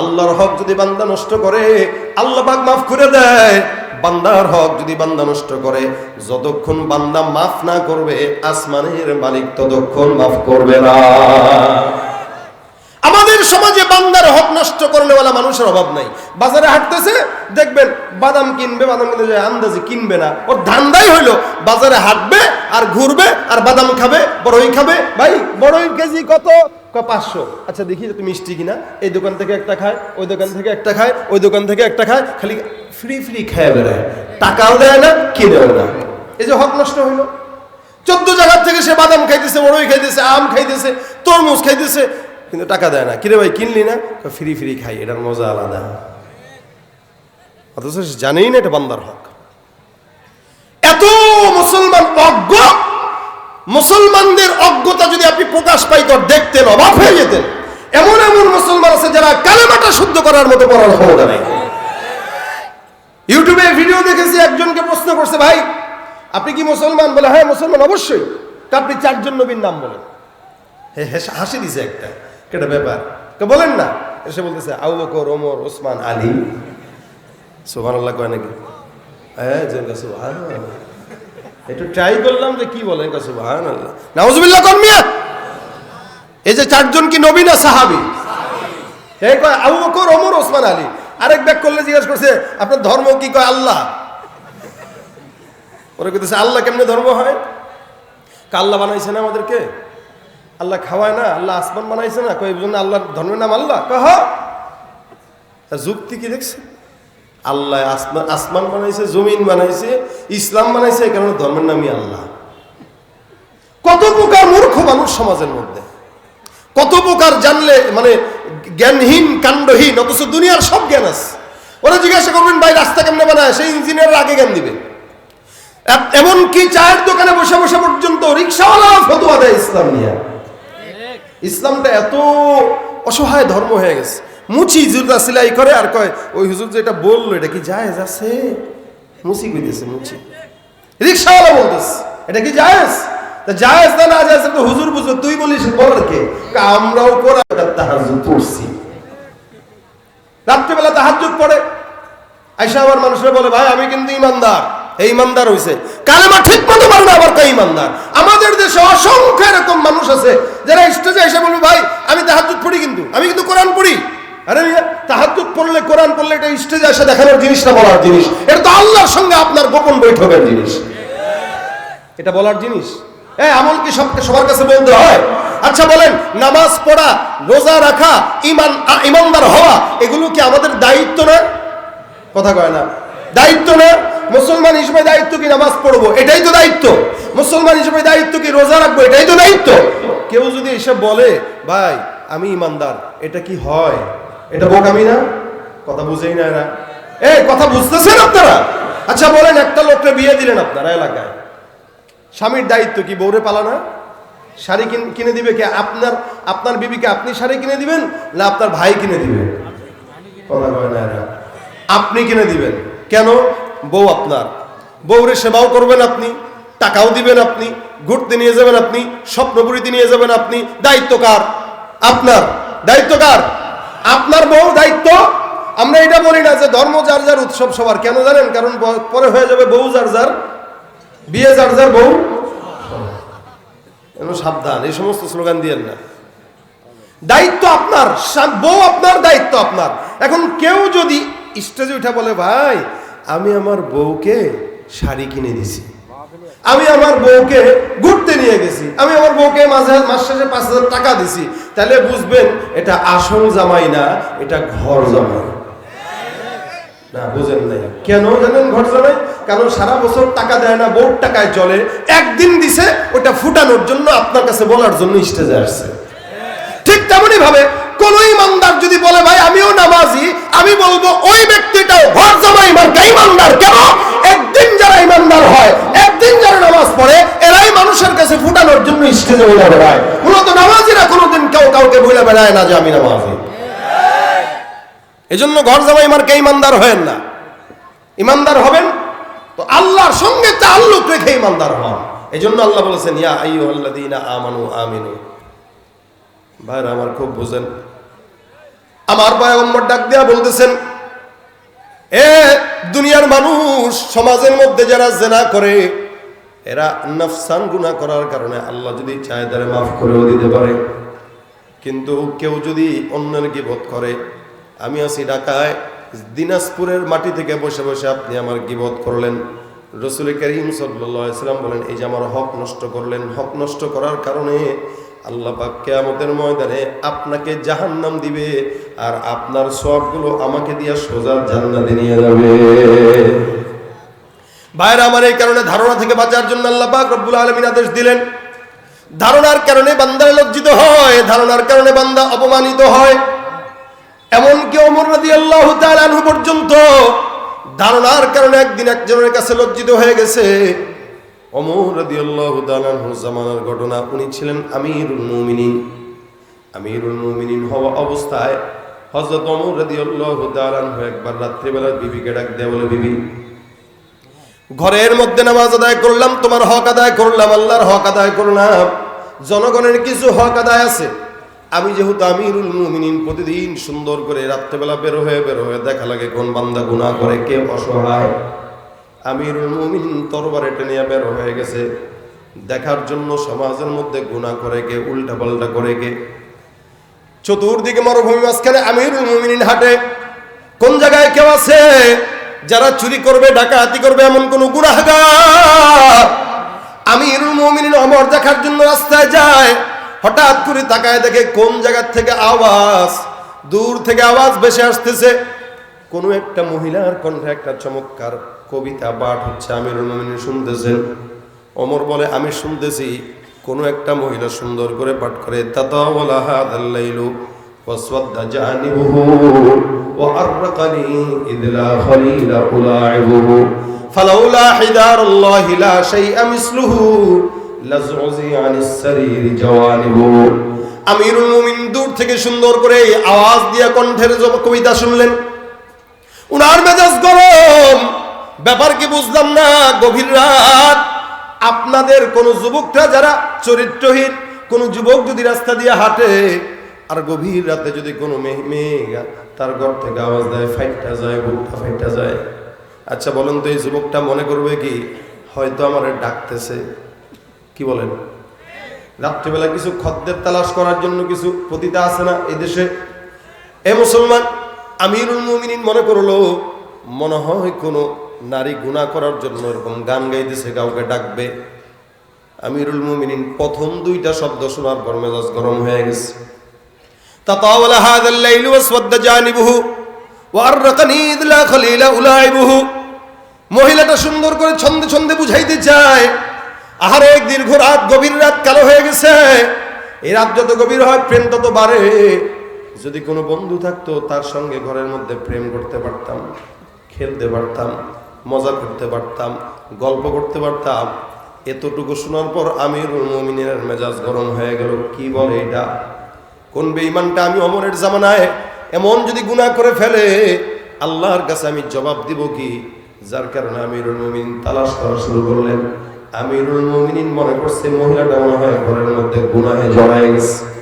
আল্লাহর হক যদি বান্দা নষ্ট করে, আল্লাহ পাক মাফ করে দেয়। বান্দার হক যদি বান্দা নষ্ট করে, যতক্ষণ বান্দা মাফ না করবে, আসমানের মালিক ততক্ষণ মাফ করবে না। আমাদের সমাজে বান্দার হক নষ্ট করলেওয়ালা মানুষের অভাব নাই। বাজারে হাঁটতেছে, দেখবেন বাদাম কিনবে, বাদাম কিনতে যায়, আন্দাজে কিনবে না। ওর ধান্দাই হইল, বাজারে হাঁটবে আর ঘুরবে আর বাদাম খাবে, বড়ই খাবে। ভাই, বড়ই কেজি কত? পাঁচশো। আচ্ছা দেখি তো মিষ্টি কিনা। এই দোকান থেকে একটা খায়, ওই দোকান থেকে একটা খায়, ওই দোকান থেকে একটা খায়, খালি ফ্রি ফ্রি খায় বেড়ায়। টাকাও দেয় না, কিনেও না। এই যে হক নষ্ট হইল। চোদ্দ জায়গার থেকে সে বাদাম খাইতেছে বড়ই খাইতেছে, আম খাইতেছে, তরমুজ খাইতেছে, কিন্তু টাকা দেয় না। কিরে ভাই, কিনলি না? ফ্রি ফ্রি খাই, এটার মজা আলাদা। অথচ জানেই না এটা বান্দার হক। এত মুসলমান অজ্ঞ মুসলমানদের অজ্ঞতা যদি আপনি প্রকাশ পাইত দেখতেন, অবাক হয়ে যেতেন। এমন এমন মুসলমান আছে যারা কালেমাটা শুদ্ধ করার মতো পড়ার ক্ষমতা নেই। ইউটিউবে ভিডিও দেখেছি, একজনকে প্রশ্ন করছে, ভাই, আপনি কি মুসলমান? বলে হ্যাঁ মুসলমান, অবশ্যই। তা আপনি চারজন নবীর নাম বলেন। হাসি দিছে একটা, কেটা ব্যাপার? তো বলেন না। এসে বলতেছে, আবু বকর, ওমর, ওসমান, আলী। সোহান আল্লাহ কয় নাকি? হ্যাঁ একটু ট্রাই করলাম যে কি বলেন সুহান আল্লাহ নাউজুবিল্লাহ কোন এই যে চারজন কি নবী না সাহাবি? এই কয়, আবু বকর, ওমর, ওসমান, আলী। আরেক ব্যাগ করলে জিজ্ঞেস করছে, আপনার ধর্ম কি? কয়, আল্লাহ। ওরা কইতেছে, আল্লাহ কেমনে ধর্ম হয়? আল্লাহ বানাইছে না আমাদেরকে? আল্লাহ খাওয়ায় না, আল্লাহ আসমান বানাইছে না? কই জন্য আল্লাহর ধর্মের নাম আল্লাহ। কহ যুক্তি কি দেখছে আল্লাহ আসমান আসমান বানাইছে, জমিন বানাইছে, ইসলাম বানাইছে, এই কারণে ধর্মের নামই আল্লাহ। কত প্রকার মূর্খ মানুষ সমাজের মধ্যে। কত প্রকার জানলে মানে জ্ঞানহীন, কাণ্ডহীন, অথচ দুনিয়ার সব জ্ঞান আছে। ওরা জিজ্ঞাসা করবেন, ভাই, রাস্তা কেমনে বানায়? সেই ইঞ্জিনিয়ার আগে জ্ঞান দিবে। এ- এমনকি চায়ের দোকানে বসে বসে পর্যন্ত রিক্সাওয়ালা ফতোয়া দেয় ইসলাম নিয়ে। ইসলামটা এত অসহায় ধর্ম হয়ে গেছে। মুচি জুতা সেলাই করে আর কয়, ওই হুজুর যেটা বলল, এটা কি জায়েজ আছে? মুচি কইতেছে মুচি। রিক্সাওয়ালা বলতেছে, এটা কি জায়েজ? তা জায়েজ না না জায়েজ তো হুজুর বুঝো তুই বলিস কে? আমরাও তাহাজ্জুদ পড়ছি তাহাজ্জুদ পড়ে। আইসা আবার মানুষরা বলে, ভাই, আমি কিন্তু ইমানদার। এই ইমানদার হইছে। কালেমা ঠিক মতো পারে না আবার ইমানদার? আমাদের দেশে অসংখ্য এরকম মানুষ আছে, যারা স্টেজে এসে বলবে, ভাই, আমি তাহাজ্জুদ পড়ি কিন্তু, আমি আরে মিয়া তাহাজ্জুদ পড়লে, কোরআন পড়লে এটা স্টেজে এসে দেখানোর জিনিস না, বলার জিনিস। এটা তো আল্লাহর সঙ্গে আপনার গোপন বৈঠকের জিনিস। এটা বলার জিনিস? হ্যাঁ আমল কি সব সবার কাছে বলতে হয়? আচ্ছা বলেন, নামাজ পড়া, রোজা রাখা, ইমান ইমানদার হওয়া, এগুলো কি আমাদের দায়িত্ব না? কথা কয় না। দায়িত্ব না? মুসলমান হিসেবে দায়িত্ব কি নামাজ পড়ব? এটাই তো দায়িত্ব। মুসলমান হিসেবে দায়িত্ব কি রোজা রাখব? এটাই তো দায়িত্ব। কেউ যদি এসে বলে, ভাই, আমি ইমানদার, এটা কি হয়? এটা বোকামি না? কথা বুঝেই না। এরা এই, কথা বুঝতেছেন আপনারা? আচ্ছা বলেন, একটা লোককে বিয়ে দিলেন আপনারা এলাকায়। স্বামীর দায়িত্ব কি, বউরে পালানা শাড়ি কিন- দিবে কে? আপনার আপনার বিবিকে আপনি শাড়ি কিনে দিবেন না আপনার ভাই কিনে দিবে কথা না এরা। আপনি কিনে দিবেন। কেন? বউ আপনার। বউরে সেবাও করবেন আপনি, টাকাও দিবেন আপনি, ঘুরতে নিয়ে যাবেন আপনি, স্বপ্নপুরীতে নিয়ে যাবেন আপনি। দায়িত্ব কার? আপনার। দায়িত্ব কার? আপনার বউ দায়িত্ব। আমরা এটা বলি না যে ধর্ম যার যার উৎসব সবার, কেন জানেন? কারণ পরে হয়ে যাবে বউ যার যার, বিয়ে যার যার বউ। সাবধান, এই সমস্ত স্লোগান দিয়েন না। দায়িত্ব আপনার বউ আপনার দায়িত্ব আপনার। এখন কেউ যদি স্টেজে উঠে বলে, ভাই, আমি আমার বউকে শাড়ি কিনে দিছি। আমি আমার বউকে ঘুরতে নিয়ে গেছি। আমি আমার বউকে মাঝে মাস শেষে পাঁচ হাজার টাকা দিছি। তাহলে বুঝবেন, এটা আসল জামাই না, এটা ঘর জামাই। না নাই। কেন জানেন ঘর জামাই? কারণ সারা বছর টাকা দেয় না টাকায় একদিন ওটা ফুটানোর জন্য আপনার কাছে বলার জন্য স্টেজে আসছে। ঠিক তেমনই ভাবে কোন ইমানদার যদি বলে, ভাই, আমিও নামাজি, আমি বলব, ওই ব্যক্তিটাও ঘর মার্কা ইমানদার কেন? একদিন যারা ইমানদার হয়, একদিন যারা নামাজ পড়ে, এরাই মানুষের কাছে ফুটানোর জন্য স্টেজে বলে বেড়ায়। মূলত নামাজিরা কোনোদিন কেউ কাউকে বলে বেড়ায় না যে আমি নামাজি। এজন্য ঘর জামাই মার্কা ইমানদার হয়েন না? ইমানদার হবেন? তো আল্লাহর সঙ্গে তাল্লুক রেখে ইমানদার হন। এই জন্য আল্লাহ বলেছেন, ইয়া আইয়ুহাল্লাযীনা আমানু আমিনু। ভাইরা, আমার খুব বুঝেন। আমার পয়গম্বর ডাক দিয়া বলতেছেন, এ দুনিয়ার মানুষ, সমাজের মধ্যে যারা জেনা করে, এরা নফসান গুনাহ করার কারণে আল্লাহ যদি চায় তারা মাফ করেও দিতে পারে। কিন্তু কেউ যদি অন্যের গিবত করে, আমি আছি ঢাকায়, দিনাজপুরের মাটি থেকে বসে বসে আপনি আমার গিবত করলেন। রসুল করিম সাল্লাম বলেন, এই যে আমার হক নষ্ট করলেন, হক নষ্ট করার কারণে আল্লাহ পাক কেয়ামতের ময়দানে আপনাকে জাহান্নাম দিবে আর আপনার সবগুলো আমাকে দিয়া সোজা জান্নাতে নিয়ে যাবে। বাইরে আমার এই কারণে ধারণা থেকে বাঁচার জন্য আল্লাহ পাক রব্বুল আলমিন আদেশ দিলেন, ধারণার কারণে বান্দা লজ্জিত হয়, ধারণার কারণে বান্দা অপমানিত হয়। এমনকি অমর রাদি আল্লাহ পর্যন্ত ধারণার কারণে একদিন একজনের কাছে লজ্জিত হয়ে গেছে। অমর রাদি আল্লাহ জামানার ঘটনা, উনি ছিলেন আমিরুল মুমিনিন। আমিরুল মুমিনিন হওয়া অবস্থায় হজরত অমর রাদি আল্লাহ তালু একবার রাত্রিবেলা বিবিকে ডাক দেয় বলে, বিবি, ঘরের মধ্যে নামাজ আদায় করলাম, তোমার হক আদায় করলাম, আল্লাহর হক আদায় করলাম, জনগণের কিছু হক আদায় আছে। আমি যেহেতু আমিরুল মুমিনিন, প্রতিদিন সুন্দর করে রাত্রেবেলা বের হয়ে বের হয়ে দেখা লাগে কোন বান্দা গুনাহ করে, কে অসহায়। আমিরুল মুমিনিন তরবারে টেনিয়া বের হয়ে গেছে। দেখার জন্য সমাজের মধ্যে গুণা করে কে উল্টা পাল্টা করে কে। চতুর্দিকে মরুভূমি মাঝখানে আমিরুল মুমিনিন হাটে। কোন জায়গায় কেউ আছে যারা চুরি করবে, ডাকাতি করবে এমন কোন গুনাহগার? আমিরুল মুমিনিন অমর দেখার জন্য রাস্তায় যায়। হঠাৎ করে তাকায় দেখে কোন জায়গা থেকে আওয়াজ, দূর থেকে আওয়াজ বেশি আসতেছে। কোনো একটা মহিলার কণ্ঠে একটা চমৎকার কবিতা পাঠ হচ্ছে আমির মোমিনী শুনতেছেন। অমর বলে, আমি শুনতেছি, কোনো একটা মহিলা সুন্দর করে পাঠ করে তাতাওয়ালাহাদাল্লাইলু ওয়াসওয়াদ্দা দূর থেকে সুন্দর করে আওয়াজ দিয়া কণ্ঠের কবিতা শুনলেন। উনার মেজাজ গরম। ব্যাপার কি বুঝলাম না, গভীর রাত। আপনাদের কোন যুবকরা যারা চরিত্রহীন, কোন যুবক যদি রাস্তা দিয়ে হাঁটে, আর গভীর রাতে যদি কোনো মেয়ে তার ঘর থেকে আওয়াজ দেয়, ফাইটটা যায় বুকটা ফাইটটা যায়। আচ্ছা বলেন তো, এই যুবকটা মনে করবে কি, হয়তো আমার ডাকতেছে। কি বলেন? রাত্রিবেলা কিছু খদ্দের তালাশ করার জন্য কিছু পতিতা আছে না এই দেশে? এ মুসলমান আমিরুল মুমিনিন মনে করলো মনে হয় কোনো নারী গুণা করার জন্য এরকম গান গাইতেছে কাউকে ডাকবে আমিরুল মুমিনিন প্রথম দুইটা শব্দ শোনার পর মেজাজ গরম হয়ে গেছে تطاول هذا الليل واسود جانبه وأرقني إذ لا خليل ألاعبه মহিলাটা সুন্দর করে ছন্দে ছন্দে বুঝাইতে চায় আহারে এক দীর্ঘ রাত গভীর রাত কালো হয়ে গেছে এই রাত যত গভীর হয় প্রেম তত বাড়ে যদি কোনো বন্ধু থাকতো, তার সঙ্গে ঘরের মধ্যে প্রেম করতে পারতাম, খেলতে পারতাম, মজা করতে পারতাম, গল্প করতে পারতাম, এতটুকু শোনার পর আমির মমিনের মেজাজ গরম হয়ে গেল। কি বলে এটা? কোন বেঈমানটা আমি অমরের জামানায় এমন যদি গুনাহ করে ফেলে? আল্লাহর কাছে আমি জবাব দিব কি? যার কারণে আমিরুল মুমিন তালাশ করা শুরু করলেন। আমিরুল মুমিনিন মনে করছে, মহিলাটা মনে হয় ঘরের মধ্যে গুনাহে জড়ায় গেছে।